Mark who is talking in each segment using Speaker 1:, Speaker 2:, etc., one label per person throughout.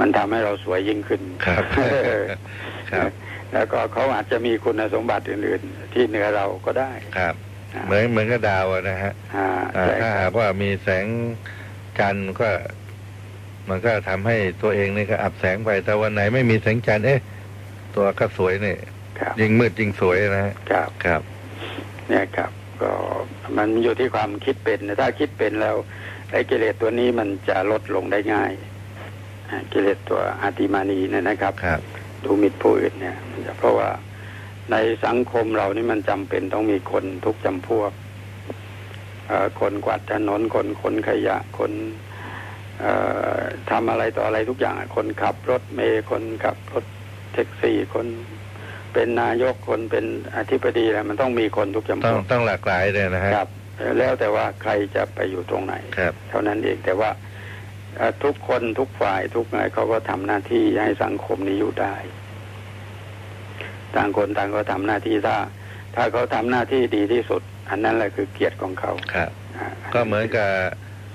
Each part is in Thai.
Speaker 1: มันทำให้เราสวยยิ่งขึ้น
Speaker 2: ครับครับ
Speaker 1: แล้วก็เขาอาจจะมีคุณสมบัติอื่น ๆ ที่เหนือเราก็ได้
Speaker 2: ครับ
Speaker 1: อ่า
Speaker 2: เหมือนเหมือนกับดาวอะนะฮะ
Speaker 1: อ่า
Speaker 2: อ่า
Speaker 1: ใช่
Speaker 2: ถ้า
Speaker 1: ค
Speaker 2: หา
Speaker 1: รั
Speaker 2: ก
Speaker 1: บ
Speaker 2: ว่ามีแสงจันทร์ก็ มันก็ทำให้ตัวเองนี่ก็อับแสงไปแต่วันไหนไม่มีแสงจันทร์เอ๊ะตัวก็สวยนี่
Speaker 1: ครับ
Speaker 2: ยิ่งมืดยิ่งสวยนะฮะ
Speaker 1: ครับ
Speaker 2: ครับ
Speaker 1: เนี่ยครับ ก็มันอยู่ที่ความคิดเป็นนะถ้าคิดเป็นแล้วไอ้กิเลสตัวนี้มันจะลดลงได้ง่ายอ่า กิเลสตัวอาติมานีเนี่ยนะครับ
Speaker 2: ครับ
Speaker 1: ดูหมิดผู้อื่นเนี่ยมันจะเพราะว่าในสังคมเรานี่มันจำเป็นต้องมีคนทุกจำพวกเอ่อคนกวาดถนนคนขนขยะคนเอ่อทำอะไรต่ออะไรทุกอย่างอะคนขับรถเมย์คนขับรถแท็กซี่คนเป็นนายกคนเป็นอธิบดีอะไรมันต้องมีคนทุกจำ
Speaker 2: ต้
Speaker 1: พ
Speaker 2: อง
Speaker 1: วก
Speaker 2: ต้องหลากหลายเลยนะฮะ
Speaker 1: ครับเอ่อแล้วแต่ว่าใครจะไปอยู่ตรงไหน
Speaker 2: ครับ
Speaker 1: เท่านั้นเองแต่ว่าเอ่อ ทุกคนทุกฝ่ายทุกนายเขาก็ทำหน้าที่ให้สังคมนี้อยู่ได้ต่างคนต่างก็ทำหน้าที่ถ้า ถ้าเขาทำหน้าที่ดีที่สุด อันนั้นแหละคือเกียรติของเขา
Speaker 2: ครับ
Speaker 1: อ่า
Speaker 2: ก็เหมือนกับ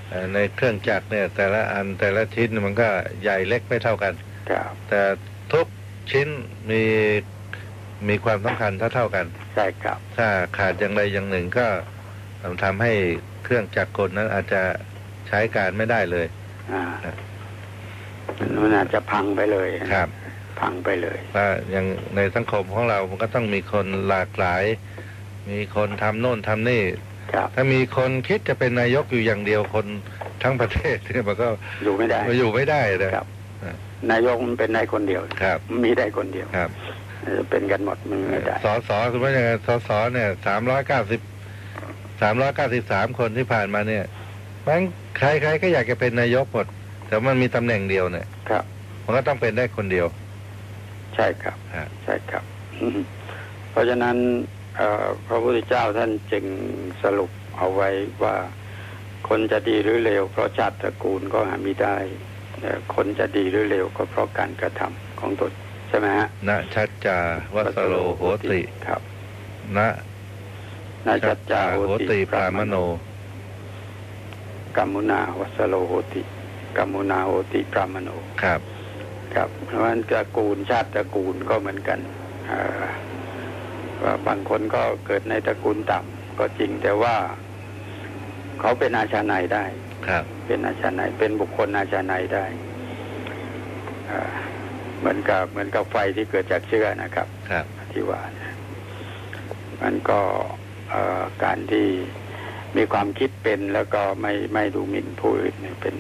Speaker 2: เอ่อในเครื่องจักรเนี่ย แต่ละอันแต่ละชิ้นมันก็ใหญ่เล็กไม่เท่ากัน
Speaker 1: ครับ
Speaker 2: แต่ทุกชิ้นมีมีความสำคัญเท่าเท่าๆกัน
Speaker 1: ใช่ครับ
Speaker 2: ถ้าขาดอย่างใดอย่างหนึ่งก็ทำให้เครื่องจักรกลนั้นอาจจะใช้การไม่ได้เลย
Speaker 1: อ่า
Speaker 2: ครับ
Speaker 1: มันอาจจะพังไปเลย
Speaker 2: ครับ
Speaker 1: พังไปเลย
Speaker 2: ว่าอย่างในสังคมของเรา มันก็ต้องมีคนหลากหลาย มีคนทำโน่นทำนี่
Speaker 1: ครับ
Speaker 2: ถ้ามีคนคิดจะเป็นนายกอยู่อย่างเดียวคนทั้งประเทศเนี่ยมันก็
Speaker 1: อยู่ไม่ได้
Speaker 2: มันอยู่ไม่ได้เลย
Speaker 1: ครับนายกมันเป็นได้คนเดียว
Speaker 2: ครับ
Speaker 1: มีได้คนเดียว
Speaker 2: ครับ
Speaker 1: เออเป็นกันหมดมันไม่ได้
Speaker 2: สอสอสมมติอย่างไงสอสอเนี่ยสามร้อยเก้าสิบสามร้อยเก้าสิบสามคนที่ผ่านมาเนี่ย มันใครใครก็อยากจะเป็นนายกหมด แต่มันมีตำแหน่งเดียวเนี่ย
Speaker 1: ครับ
Speaker 2: มันก็ต้องเป็นได้คนเดียว
Speaker 1: ใช่ครับ
Speaker 2: ฮะ
Speaker 1: ใช่ครับอืมเพราะฉะนั้นเอ่อพระพุทธเจ้าท่านจึงสรุปเอาไว้ว่าคนจะดีหรือเลวเพราะชาติตระกูลก็หาไม่ได้เอ่อคนจะดีหรือเลวก็เพราะการกระทำของตนใช่ไหมฮะ
Speaker 2: ณชัจจาวัสโลโหติ
Speaker 1: ครับ
Speaker 2: ณ
Speaker 1: นาจัจจา
Speaker 2: โห
Speaker 1: โห
Speaker 2: ติ
Speaker 1: ติ
Speaker 2: พรามโน
Speaker 1: กัมมุนาวัสโลโหติกัมมุนาโหติพรามโน
Speaker 2: ครับ
Speaker 1: ครับเพราะฉะนั้นตระกูลชาติตระกูลก็เหมือนกันเอ่อว่าบางคนก็เกิดในตระกูลต่ำก็จริงแต่ว่า เขาเป็นอาชาในยได้
Speaker 2: ครับ
Speaker 1: เป็นอาชาในยเป็นบุคคลอาชาในยได้เอ่อเหมือนกับเหมือนกับไฟที่เกิดจากเชื้อนะครับ
Speaker 2: ครับ
Speaker 1: ที่ว่าเนี่ยมันก็เอ่อการที่ มีความคิดเป็นแล้วก็ไม่ไม่ดูหมิ่นผู้อื่นเนี่ยเป็น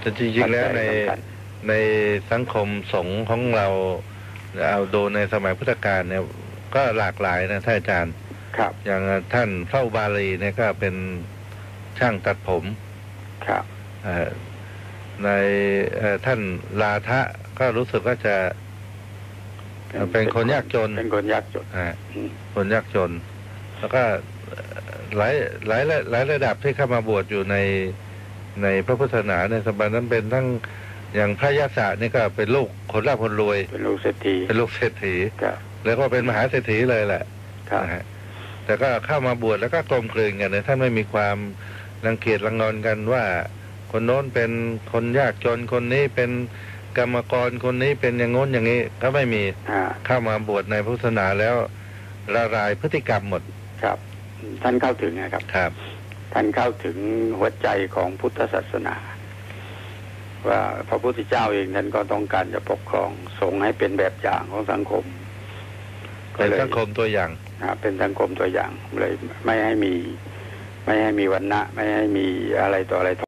Speaker 2: แต่จริงๆแล้วใน
Speaker 1: ปัจจัยสำคัญ
Speaker 2: ในสังคมสงฆ์ของเราเอาดูในสมัยพุทธกาลเนี่ยก็หลากหลายนะท่านอาจารย์
Speaker 1: ครับ
Speaker 2: อย่างท่านเฝ้าบาลีเนี่ยก็เป็นช่างตัดผม
Speaker 1: ครับ
Speaker 2: เอ่อในเอ่อท่านลาทะก็รู้สึกว่าจะเป็นคนยากจน
Speaker 1: เป็นคนยากจน
Speaker 2: อ่า
Speaker 1: อืม
Speaker 2: คนยากจน แล้วก็เอ่อ หลายหลายหลายระดับที่เข้ามาบวชอยู่ในในพระพุทธศาสนาในสมัยนั้นเป็นทั้งอย่างพระยาศะนี่ก็เป็นลูกคนร่ำคนรวย
Speaker 1: เป็นลูกเศรษฐี
Speaker 2: เป็นลูกเศรษฐี
Speaker 1: ครับ
Speaker 2: แล้วก็เป็นมหาเศรษฐีเลยแหละ
Speaker 1: ครับ
Speaker 2: นะฮะแต่ก็เข้ามาบวชแล้วก็กลมกลืนกันนะท่านไม่มีความรังเกียจรังงอนกันว่า คนโน้นเป็นคนยากจนคนนี้เป็นกรรมกรคนนี้เป็นอย่างโน้นอย่างนี้ก็ไม่มี
Speaker 1: อ่า
Speaker 2: เข้ามาบวชในพุทธศาสนาแล้วละลายพฤติกรรมหมด
Speaker 1: ครับ ท่านเข้าถึงนะครับ
Speaker 2: ครับ
Speaker 1: ท่านเข้าถึงหัวใจของพุทธศาสนา ว่าพระพุทธเจ้าเองท่านก็ต้องการจะปกครองสงฆ์ให้เป็นแบบอย่างของสังคม
Speaker 2: เป็นสังคมตัวอย่าง
Speaker 1: อ่าเป็นสังคมตัวอย่างเลยไม่ให้มี ไม่ให้มีวันณะไม่ให้มีอะไรต่ออะไร